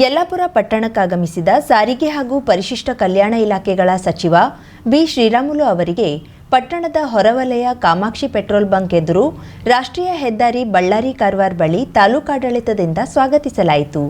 ಯಲ್ಲಾಪುರ ಪಟ್ಟಣಕ್ಕಾಗಮಿಸಿದ ಸಾರಿಗೆ ಹಾಗೂ ಪರಿಶಿಷ್ಟ ಕಲ್ಯಾಣ ಇಲಾಖೆಗಳ ಸಚಿವ ಬಿ. ಶ್ರೀರಾಮುಲು ಅವರಿಗೆ ಪಟ್ಟಣದ ಹೊರವಲಯ ಕಾಮಾಕ್ಷಿ ಪೆಟ್ರೋಲ್ ಬಂಕ್ ಎದುರು ರಾಷ್ಟ್ರೀಯ ಹೆದ್ದಾರಿ ಬಳ್ಳಾರಿ ಕಾರವಾರ ಬಳಿ ತಾಲೂಕಾಡಳಿತದಿಂದ ಸ್ವಾಗತಿಸಲಾಯಿತು.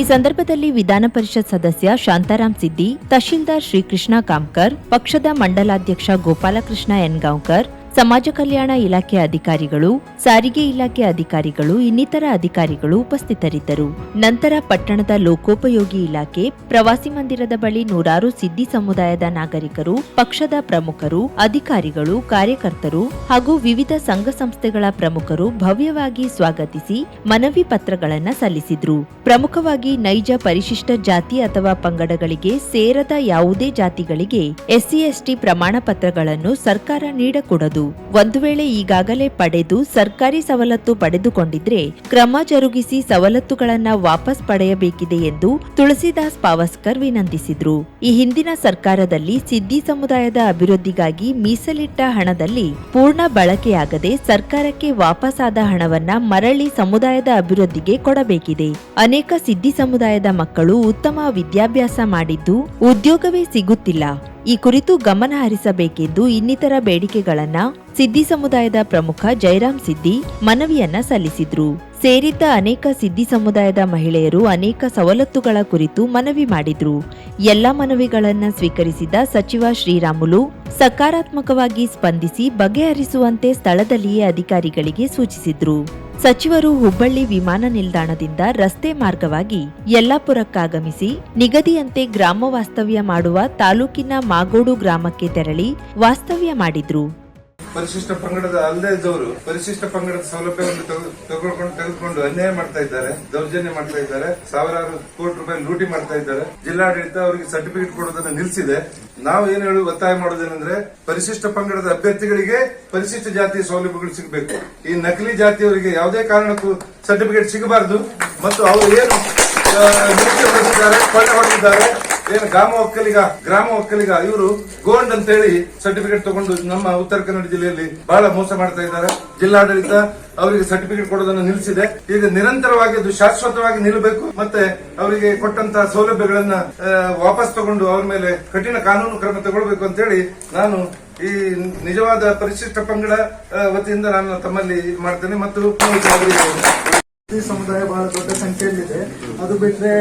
ಈ ಸಂದರ್ಭದಲ್ಲಿ ವಿಧಾನ ಪರಿಷತ್ ಸದಸ್ಯ ಶಾಂತಾರಾಮ್ ಸಿದ್ದಿ ತಹಶೀಲ್ದಾರ್ ಶ್ರೀಕೃಷ್ಣ ಕಾಮ್ಕರ್ ಪಕ್ಷದ ಮಂಡಲಾಧ್ಯಕ್ಷ ಗೋಪಾಲಕೃಷ್ಣ ಎನ್ಗಾಂವ್ಕರ್ ಸಮಾಜ ಕಲ್ಯಾಣ ಇಲಾಖೆ ಅಧಿಕಾರಿಗಳು, ಸಾರಿಗೆ ಇಲಾಖೆ ಅಧಿಕಾರಿಗಳು, ಇನ್ನಿತರ ಅಧಿಕಾರಿಗಳು ಉಪಸ್ಥಿತರಿದ್ದರು. ನಂತರ ಪಟ್ಟಣದ ಲೋಕೋಪಯೋಗಿ ಇಲಾಖೆ, ಪ್ರವಾಸಿ ಮಂದಿರದ ಬಳಿ ನೂರಾರು ಸಿದ್ದಿ ಸಮುದಾಯದ ನಾಗರಿಕರು, ಪಕ್ಷದ ಪ್ರಮುಖರು, ಅಧಿಕಾರಿಗಳು, ಕಾರ್ಯಕರ್ತರು ಹಾಗೂ ವಿವಿಧ ಸಂಘ ಸಂಸ್ಥೆಗಳ ಪ್ರಮುಖರು ಭವ್ಯವಾಗಿ ಸ್ವಾಗತಿಸಿ ಮನವಿ ಪತ್ರಗಳನ್ನು ಸಲ್ಲಿಸಿದ್ರು. ಪ್ರಮುಖವಾಗಿ ನೈಜ ಪರಿಶಿಷ್ಟ ಜಾತಿ ಅಥವಾ ಪಂಗಡಗಳಿಗೆ ಸೇರದ ಯಾವುದೇ ಜಾತಿಗಳಿಗೆ ಎಸ್ಸಿ ಎಸ್ಟಿ ಪ್ರಮಾಣ ಪತ್ರಗಳನ್ನು ಸರ್ಕಾರ ನೀಡಕೂಡದು. ಒಂದು ವೇಳೆ ಈಗಾಗಲೇ ಪಡೆದು ಸರ್ಕಾರಿ ಸವಲತ್ತು ಪಡೆದುಕೊಂಡಿದ್ರೆ ಕ್ರಮ ಜರುಗಿಸಿ ಸವಲತ್ತುಗಳನ್ನ ವಾಪಸ್ ಪಡೆಯಬೇಕಿದೆ ಎಂದು ತುಳಸಿದಾಸ್ ಪಾವಸ್ಕರ್ ವಿನಂತಿಸಿದ್ರು. ಈ ಹಿಂದಿನ ಸರ್ಕಾರದಲ್ಲಿ ಸಿದ್ದಿ ಸಮುದಾಯದ ಅಭಿವೃದ್ಧಿಗಾಗಿ ಮೀಸಲಿಟ್ಟ ಹಣದಲ್ಲಿ ಪೂರ್ಣ ಬಳಕೆಯಾಗದೆ ಸರ್ಕಾರಕ್ಕೆ ವಾಪಸ್ಸಾದ ಹಣವನ್ನ ಮರಳಿ ಸಮುದಾಯದ ಅಭಿವೃದ್ಧಿಗೆ ಕೊಡಬೇಕಿದೆ. ಅನೇಕ ಸಿದ್ದಿ ಸಮುದಾಯದ ಮಕ್ಕಳು ಉತ್ತಮ ವಿದ್ಯಾಭ್ಯಾಸ ಮಾಡಿದ್ದು ಉದ್ಯೋಗವೇ ಸಿಗುತ್ತಿಲ್ಲ. ಈ ಕುರಿತು ಗಮನ ಹರಿಸಬೇಕೆಂದು ಇನ್ನಿತರ ಬೇಡಿಕೆಗಳನ್ನ ಸಿದ್ದಿ ಸಮುದಾಯದ ಪ್ರಮುಖ ಜಯರಾಮ್ ಸಿದ್ದಿ ಮನವಿಯನ್ನ ಸಲ್ಲಿಸಿದ್ರು. ಸೇರಿದ್ದ ಅನೇಕ ಸಿದ್ದಿ ಸಮುದಾಯದ ಮಹಿಳೆಯರು ಅನೇಕ ಸವಲತ್ತುಗಳ ಕುರಿತು ಮನವಿ ಮಾಡಿದ್ರು. ಎಲ್ಲ ಮನವಿಗಳನ್ನ ಸ್ವೀಕರಿಸಿದ ಸಚಿವ ಶ್ರೀರಾಮುಲು, ಸಕಾರಾತ್ಮಕವಾಗಿ ಸ್ಪಂದಿಸಿ ಬಗೆಹರಿಸುವಂತೆ ಸ್ಥಳದಲ್ಲಿಯೇ ಅಧಿಕಾರಿಗಳಿಗೆ ಸೂಚಿಸಿದ್ರು. ಸಚಿವರು ಹುಬ್ಬಳ್ಳಿ ವಿಮಾನ ನಿಲ್ದಾಣದಿಂದ ರಸ್ತೆ ಮಾರ್ಗವಾಗಿ ಯಲ್ಲಾಪುರಕ್ಕಾಗಮಿಸಿ, ನಿಗದಿಯಂತೆ ಗ್ರಾಮ ವಾಸ್ತವ್ಯ ಮಾಡುವ ತಾಲೂಕಿನ ಮಾಗೋಡು ಗ್ರಾಮಕ್ಕೆ ತೆರಳಿ ವಾಸ್ತವ್ಯ ಮಾಡಿದ್ರು. ಪರಿಶಿಷ್ಟ ಪಂಗಡದ ಅಲ್ಲದೆ ಇದ್ದವರು ಪರಿಶಿಷ್ಟ ಪಂಗಡದ ಸೌಲಭ್ಯವನ್ನು ತೆಗೆದುಕೊಂಡು ತೆಗೆದುಕೊಂಡು ಅನ್ಯಾಯ ಮಾಡ್ತಾ ಇದ್ದಾರೆ, ದೌರ್ಜನ್ಯ ಮಾಡ್ತಾ ಇದ್ದಾರೆ, ಸಾವಿರಾರು ಕೋಟಿ ರೂಪಾಯಿ ಲೂಟಿ ಮಾಡ್ತಾ ಇದ್ದಾರೆ. ಜಿಲ್ಲಾಡಳಿತ ಅವರಿಗೆ ಸರ್ಟಿಫಿಕೇಟ್ ಕೊಡೋದನ್ನು ನಿಲ್ಲಿಸಿದೆ. ನಾವು ಏನ್ ಹೇಳಿ, ಒತ್ತಾಯ ಮಾಡೋದೇನೆಂದ್ರೆ ಪರಿಶಿಷ್ಟ ಪಂಗಡದ ಅಭ್ಯರ್ಥಿಗಳಿಗೆ ಪರಿಶಿಷ್ಟ ಜಾತಿಯ ಸೌಲಭ್ಯಗಳು ಸಿಗಬೇಕು. ಈ ನಕಲಿ ಜಾತಿಯವರಿಗೆ ಯಾವುದೇ ಕಾರಣಕ್ಕೂ ಸರ್ಟಿಫಿಕೇಟ್ ಸಿಗಬಾರದು. ಮತ್ತು ಅವರು ಏನು ಕೊಳ್ಳೆ ಹೊಡೆದಿದ್ದಾರೆ ಏನು ಗ್ರಾಮ ಒಕ್ಕಲಿಗ ಗ್ರಾಮ ಒಕ್ಕಲಿಗ, ಇವರು ಗೋಲ್ಡ್ ಅಂತ ಹೇಳಿ ಸರ್ಟಿಫಿಕೇಟ್ ತಗೊಂಡು ನಮ್ಮ ಉತ್ತರ ಕನ್ನಡ ಜಿಲ್ಲೆಯಲ್ಲಿ ಬಹಳ ಮೋಸ ಮಾಡ್ತಾ ಇದ್ದಾರೆ. ಜಿಲ್ಲಾಡಳಿತ ಅವರಿಗೆ ಸರ್ಟಿಫಿಕೇಟ್ ಕೊಡೋದನ್ನು ನಿಲ್ಲಿಸಿದೆ. ಈಗ ನಿರಂತರವಾಗಿ ಅದು ಶಾಶ್ವತವಾಗಿ ನಿಲ್ಲಬೇಕು ಮತ್ತೆ ಅವರಿಗೆ ಕೊಟ್ಟಂತಹ ಸೌಲಭ್ಯಗಳನ್ನ ವಾಪಸ್ ತಗೊಂಡು ಅವರ ಮೇಲೆ ಕಠಿಣ ಕಾನೂನು ಕ್ರಮ ತಗೊಳ್ಬೇಕು ಅಂತ ಹೇಳಿ ನಾನು ಈ ನಿಜವಾದ ಪರಿಶಿಷ್ಟ ಪಂಗಡ ವತಿಯಿಂದ ನಾನು ತಮ್ಮಲ್ಲಿ ಮಾಡ್ತೇನೆ ಮತ್ತು ಸಮುದಾಯ ಬಹಳ ದೊಡ್ಡ ಸಂಖ್ಯೆಯಲ್ಲಿದೆ. ಅದು ಬಿಟ್ಟರೆ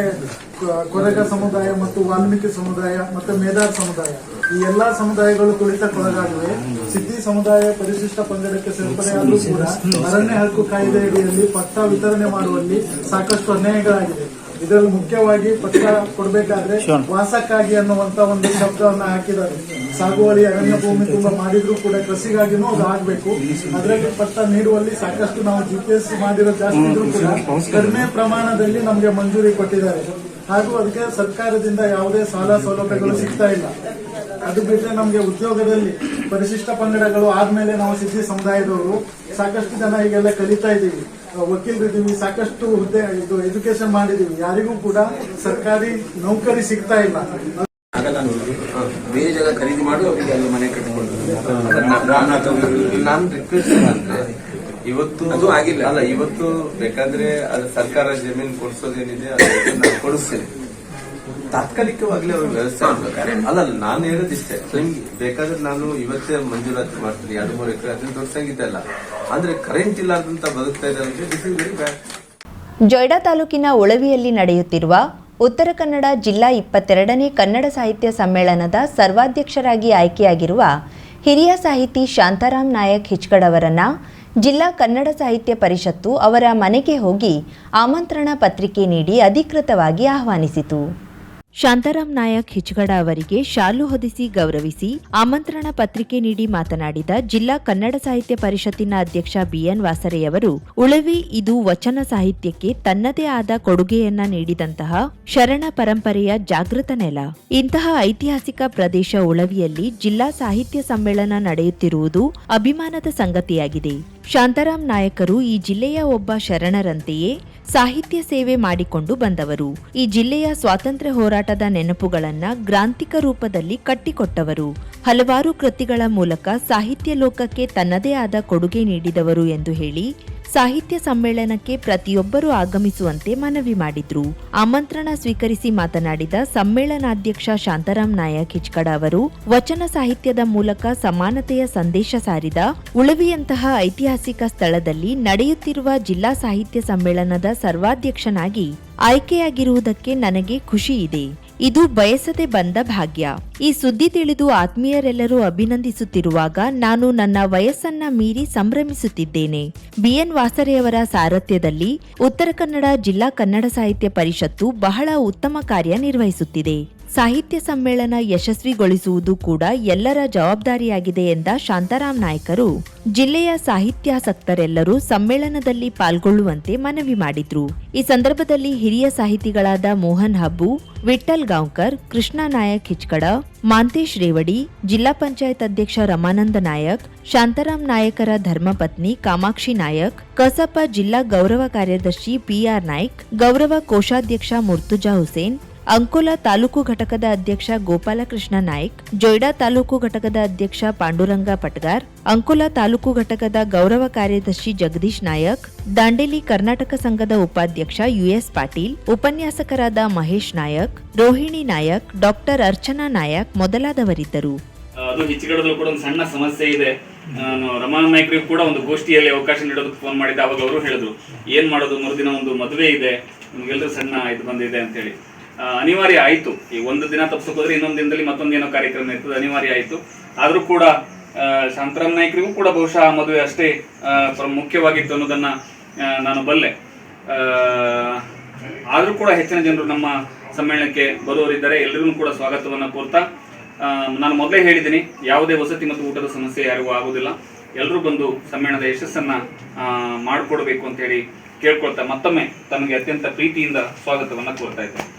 ಕೊರಗ ಸಮುದಾಯ ಮತ್ತು ವಾಲ್ಮೀಕಿ ಸಮುದಾಯ ಮತ್ತು ಮೇದಾರ್ ಸಮುದಾಯ. ಈ ಎಲ್ಲಾ ಸಮುದಾಯಗಳು ತುಳಿತಕ್ಕೊಳಗಾಗಿವೆ ಸಿದ್ದಿ ಸಮುದಾಯ ಪರಿಶಿಷ್ಟ ಪಂಗಡಕ್ಕೆ ಸೇರ್ಪಡೆಯಾದರೂ ಕೂಡ ಅರಣ್ಯ ಹಕ್ಕು ಕಾಯ್ದೆ ಅಡಿಯಲ್ಲಿ ಪಟ್ಟ ವಿತರಣೆ ಮಾಡುವಲ್ಲಿ ಸಾಕಷ್ಟು ಅನ್ಯಾಯಗಳಾಗಿದೆ ಇದರಲ್ಲಿ ಮುಖ್ಯವಾಗಿ ಪಟ್ಟ ಕೊಡಬೇಕಾದ್ರೆ ವಾಸಕ್ಕಾಗಿ ಅನ್ನುವಂತ ಒಂದು ಶಬ್ದವನ್ನು ಹಾಕಿದ್ದಾರೆ. ಸಾಗುವಳಿ, ಅರಣ್ಯ ಭೂಮಿ ತುಂಬ ಮಾಡಿದ್ರು ಕೂಡ ಕೃಷಿಗಾಗಿನೂ ಅದು ಆಗ್ಬೇಕು. ಅದರಲ್ಲಿ ಪಟ್ಟ ನೀಡುವಲ್ಲಿ ಸಾಕಷ್ಟು ನಾವು ಜಿಪಿಎಸ್ ಮಾಡಿರೋ ಜಾಸ್ತಿ ಕಡಿಮೆ ಪ್ರಮಾಣದಲ್ಲಿ ನಮಗೆ ಮಂಜೂರಿ ಕೊಟ್ಟಿದ್ದಾರೆ. ಹಾಗೂ ಅದಕ್ಕೆ ಸರ್ಕಾರದಿಂದ ಯಾವುದೇ ಸಾಲ ಸೌಲಭ್ಯಗಳು ಸಿಗ್ತಾ ಇಲ್ಲ. ಅದು ಬಿಟ್ಟರೆ ನಮಗೆ ಉದ್ಯೋಗದಲ್ಲಿ ಪರಿಶಿಷ್ಟ ಪಂಗಡಗಳು ಆದ್ಮೇಲೆ ನಾವು ಸಿದ್ದಿ ಸಮುದಾಯದವರು ಸಾಕಷ್ಟು ಜನ ಈಗೆಲ್ಲ ಕಲಿತಾ ಇದ್ದೀವಿ. ವಕೀಲರಿದ್ದೀವಿ ಸಾಕಷ್ಟು ಹುದ್ದೆ, ಇದು ಎಜುಕೇಶನ್ ಮಾಡಿದೀವಿ. ಯಾರಿಗೂ ಕೂಡ ಸರ್ಕಾರಿ ನೌಕರಿ ಸಿಗ್ತಾ ಇಲ್ಲ. ಆಗಲ್ಲ ನೋಡಿ ಬೇರೆ ಜಾಗ ಖರೀದಿ ಮಾಡಿ ಅವರಿಗೆ ಅಲ್ಲಿ ಮನೆ ಕಟ್ಟಿಕೊಂಡು ನಾನು ರಿಕ್ವೆಸ್ಟ್ ಅಂದ್ರೆ ಇವತ್ತು ಅದು ಆಗಿಲ್ಲ. ಅಲ್ಲ ಇವತ್ತು ಬೇಕಾದ್ರೆ ಅದು ಸರ್ಕಾರ ಜಮೀನು ಕೊಡಿಸೋದೇನಿದೆ ಅದನ್ನ ನಾನು ಕೊಡಿಸ್ತೇನೆ. ತಾತ್ಕಾಲಿಕವಾಗ್ಲೇ ಅವ್ರ ವ್ಯವಸ್ಥೆ. ಅಲ್ಲ ಅಲ್ಲ, ನಾನು ಹೇಳೋದಿಷ್ಟೇ. ನಿಮ್ಗೆ ಬೇಕಾದ್ರೆ ನಾನು ಇವತ್ತೇ ಮಂಜೂರಾತಿ ಮಾಡ್ತೀನಿ. ಎರಡು ಮೂರು ಎಕರೆ ಅದನ್ನ ದೊಡ್ಡ ಸಂಗೀತ ಅಲ್ಲ. ಅಂದ್ರೆ ಕರೆಂಟ್ ಇಲ್ಲಾರ್ದಂತ ಬದುಕ್ತಾ ಇದೆ ಅಂದ್ರೆ this is very bad Joida ತಾಲೂಕಿನ ಒಳವಿಯಲ್ಲಿ ನಡೆಯುತ್ತಿರುವ ಉತ್ತರ ಕನ್ನಡ ಜಿಲ್ಲಾ ಇಪ್ಪತ್ತೆರಡನೇ ಕನ್ನಡ ಸಾಹಿತ್ಯ ಸಮ್ಮೇಳನದ ಸರ್ವಾಧ್ಯಕ್ಷರಾಗಿ ಆಯ್ಕೆಯಾಗಿರುವ ಹಿರಿಯ ಸಾಹಿತಿ ಶಾಂತಾರಾಮ್ ನಾಯಕ್ ಹಿಚ್ಕಡ್ ಅವರನ್ನ ಜಿಲ್ಲಾ ಕನ್ನಡ ಸಾಹಿತ್ಯ ಪರಿಷತ್ತು ಅವರ ಮನೆಗೆ ಹೋಗಿ ಆಮಂತ್ರಣ ಪತ್ರಿಕೆ ನೀಡಿ ಅಧಿಕೃತವಾಗಿ ಆಹ್ವಾನಿಸಿತು. ಶಾಂತಾರಾಮ್ ನಾಯಕ್ ಹಿಚ್ಗಡ ಅವರಿಗೆ ಶಾಲು ಹೊದಿಸಿ ಗೌರವಿಸಿ ಆಮಂತ್ರಣ ಪತ್ರಿಕೆ ನೀಡಿ ಮಾತನಾಡಿದ ಜಿಲ್ಲಾ ಕನ್ನಡ ಸಾಹಿತ್ಯ ಪರಿಷತ್ತಿನ ಅಧ್ಯಕ್ಷ ಬಿಎನ್ ವಾಸರೆಯವರು, ಉಳವಿ ಇದು ವಚನ ಸಾಹಿತ್ಯಕ್ಕೆ ತನ್ನದೇ ಆದ ಕೊಡುಗೆಯನ್ನ ನೀಡಿದಂತಹ ಶರಣ ಪರಂಪರೆಯ ಜಾಗೃತ ನೆಲ. ಇಂತಹ ಐತಿಹಾಸಿಕ ಪ್ರದೇಶ ಉಳವಿಯಲ್ಲಿ ಜಿಲ್ಲಾ ಸಾಹಿತ್ಯ ಸಮ್ಮೇಳನ ನಡೆಯುತ್ತಿರುವುದು ಅಭಿಮಾನದ ಸಂಗತಿಯಾಗಿದೆ. ಶಾಂತಾರಾಮ್ ನಾಯಕರು ಈ ಜಿಲ್ಲೆಯ ಒಬ್ಬ ಶರಣರಂತೆಯೇ ಸಾಹಿತ್ಯ ಸೇವೆ ಮಾಡಿಕೊಂಡು ಬಂದವರು. ಈ ಜಿಲ್ಲೆಯ ಸ್ವಾತಂತ್ರ್ಯ ಹೋರಾಟದ ನೆನಪುಗಳನ್ನ ಗ್ರಾಂತಿಕ ರೂಪದಲ್ಲಿ ಕಟ್ಟಿಕೊಟ್ಟವರು. ಹಲವಾರು ಕೃತಿಗಳ ಮೂಲಕ ಸಾಹಿತ್ಯ ಲೋಕಕ್ಕೆ ತನ್ನದೇ ಆದ ಕೊಡುಗೆ ನೀಡಿದವರು ಎಂದು ಹೇಳಿ ಸಾಹಿತ್ಯ ಸಮ್ಮೇಳನಕ್ಕೆ ಪ್ರತಿಯೊಬ್ಬರೂ ಆಗಮಿಸುವಂತೆ ಮನವಿ ಮಾಡಿದ್ರು. ಆಮಂತ್ರಣ ಸ್ವೀಕರಿಸಿ ಮಾತನಾಡಿದ ಸಮ್ಮೇಳನಾಧ್ಯಕ್ಷ ಶಾಂತಾರಾಮ್ ನಾಯಕ್ ಹಿಚ್ಕಡ ಅವರು, ವಚನ ಸಾಹಿತ್ಯದ ಮೂಲಕ ಸಮಾನತೆಯ ಸಂದೇಶ ಸಾರಿದ, ಉಳವಿಯಂತಹ ಐತಿಹಾಸಿಕ ಸ್ಥಳದಲ್ಲಿ ನಡೆಯುತ್ತಿರುವ ಜಿಲ್ಲಾ ಸಾಹಿತ್ಯ ಸಮ್ಮೇಳನದ ಸರ್ವಾಧ್ಯಕ್ಷನಾಗಿ ಆಯ್ಕೆಯಾಗಿರುವುದಕ್ಕೆ ನನಗೆ ಖುಷಿ ಇದೆ ಇದು ಬಯಸದೆ ಬಂದ ಭಾಗ್ಯ. ಈ ಸುದ್ದಿ ತಿಳಿದು ಆತ್ಮೀಯರೆಲ್ಲರೂ ಅಭಿನಂದಿಸುತ್ತಿರುವಾಗ ನಾನು ನನ್ನ ವಯಸ್ಸನ್ನ ಮೀರಿ ಸಂಭ್ರಮಿಸುತ್ತಿದ್ದೇನೆ. ಬಿಎನ್ ವಾಸರೆಯವರ ಸಾರಥ್ಯದಲ್ಲಿ ಉತ್ತರ ಕನ್ನಡ ಜಿಲ್ಲಾ ಕನ್ನಡ ಸಾಹಿತ್ಯ ಪರಿಷತ್ತು ಬಹಳ ಉತ್ತಮ ಕಾರ್ಯ ನಿರ್ವಹಿಸುತ್ತಿದೆ. ಸಾಹಿತ್ಯ ಸಮ್ಮೇಳನ ಯಶಸ್ವಿಗೊಳಿಸುವುದು ಕೂಡ ಎಲ್ಲರ ಜವಾಬ್ದಾರಿಯಾಗಿದೆ ಎಂದ ಶಾಂತಾರಾಮ್ ನಾಯ್ಕರು. ಜಿಲ್ಲೆಯ ಸಾಹಿತ್ಯಾಸಕ್ತರೆಲ್ಲರೂ ಸಮ್ಮೇಳನದಲ್ಲಿ ಪಾಲ್ಗೊಳ್ಳುವಂತೆ ಮನವಿ ಮಾಡಿದ್ರು. ಈ ಸಂದರ್ಭದಲ್ಲಿ ಹಿರಿಯ ಸಾಹಿತಿಗಳಾದ ಮೋಹನ್ ಹಬ್ಬು ವಿಠಲ್ ಗಾಂವ್ಕರ್, ಕೃಷ್ಣ ನಾಯಕ್ ಹಿಚ್ಕಡ ಮಾಂತೇಶ್ ರೇವಡಿ ಜಿಲ್ಲಾ ಪಂಚಾಯತ್ ಅಧ್ಯಕ್ಷ ರಮಾನಂದ ನಾಯಕ್ ಶಾಂತಾರಾಮ್ ನಾಯಕರ ಧರ್ಮಪತ್ನಿ ಕಾಮಾಕ್ಷಿ ನಾಯಕ್, ಕಸಪ ಜಿಲ್ಲಾ ಗೌರವ ಕಾರ್ಯದರ್ಶಿ ಪಿಆರ್ ನಾಯ್ಕ್, ಗೌರವ ಕೋಶಾಧ್ಯಕ್ಷ ಮುರ್ತುಜಾ ಹುಸೇನ್ ಅಂಕೋಲಾ ತಾಲೂಕು ಘಟಕದ ಅಧ್ಯಕ್ಷ ಗೋಪಾಲಕೃಷ್ಣ ನಾಯ್ಕ್ ಜೊಯ್ಡಾ ತಾಲೂಕು ಘಟಕದ ಅಧ್ಯಕ್ಷ ಪಾಂಡುರಂಗ ಪಟ್ಗಾರ್ ಅಂಕೋಲಾ ತಾಲೂಕು ಘಟಕದ ಗೌರವ ಕಾರ್ಯದರ್ಶಿ ಜಗದೀಶ್ ನಾಯಕ್ ದಾಂಡೇಲಿ ಕರ್ನಾಟಕ ಸಂಘದ ಉಪಾಧ್ಯಕ್ಷ ಯುಎಸ್ ಪಾಟೀಲ್ ಉಪನ್ಯಾಸಕರಾದ ಮಹೇಶ್ ನಾಯಕ್ ರೋಹಿಣಿ ನಾಯಕ್ ಡಾಕ್ಟರ್ ಅರ್ಚನಾ ನಾಯಕ್ ಮೊದಲಾದವರಿದ್ದರು. ಅದು ಕೂಡ ಒಂದು ಸಣ್ಣ ಸಮಸ್ಯೆ ಇದೆ. ನಾಯ್ಕರಿಗೂ ಕೂಡ ಒಂದು ಗೋಷ್ಠಿಯಲ್ಲಿ ಅವಕಾಶ ನೀಡೋದಕ್ಕೆ ಫೋನ್ ಮಾಡಿದ್ದೆ. ಅವಾಗ ಅವರು ಹೇಳಿದ್ರು ಏನ್ ಮಾಡೋದು? ಮರುದಿನ ಒಂದು ಮದುವೆ ಇದೆ. ನಿಮ್ಗೆಲ್ಲರೂ ಸಣ್ಣ ಇದು ಬಂದಿದೆ ಅಂತೇಳಿ. ಆ, ಅನಿವಾರ್ಯ ಆಯ್ತು. ಈ ಒಂದು ದಿನ ತಪ್ಪಿಸ್ಕೋದ್ರೆ ಇನ್ನೊಂದು ದಿನದಲ್ಲಿ ಮತ್ತೊಂದು ಏನೋ ಕಾರ್ಯಕ್ರಮ ಇರ್ತದೆ, ಅನಿವಾರ್ಯ ಆಯ್ತು. ಆದರೂ ಕೂಡ ಶಾಂತರಾಮ್ ನಾಯ್ಕರಿಗೂ ಕೂಡ ಬಹುಶಃ ಆ ಮದುವೆ ಅಷ್ಟೇ ಮುಖ್ಯವಾಗಿತ್ತು ಅನ್ನೋದನ್ನ ನಾನು ಬಲ್ಲೆ. ಆದರೂ ಕೂಡ ಹೆಚ್ಚಿನ ಜನರು ನಮ್ಮ ಸಮ್ಮೇಳನಕ್ಕೆ ಬರುವವರಿದ್ದಾರೆ. ಎಲ್ಲರಿಗೂ ಕೂಡ ಸ್ವಾಗತವನ್ನ ಕೋರ್ತಾ ನಾನು ಮೊದಲೇ ಹೇಳಿದ್ದೀನಿ, ಯಾವುದೇ ವಸತಿ ಮತ್ತು ಊಟದ ಸಮಸ್ಯೆ ಯಾರಿಗೂ ಆಗುದಿಲ್ಲ ಎಲ್ಲರೂ ಬಂದು ಸಮ್ಮೇಳನದ ಯಶಸ್ಸನ್ನ ಮಾಡಿಕೊಡ್ಬೇಕು ಅಂತ ಹೇಳಿ ಕೇಳ್ಕೊಳ್ತಾ ಮತ್ತೊಮ್ಮೆ ತಮಗೆ ಅತ್ಯಂತ ಪ್ರೀತಿಯಿಂದ ಸ್ವಾಗತವನ್ನ ಕೋರ್ತಾ ಇದ್ದೇನೆ.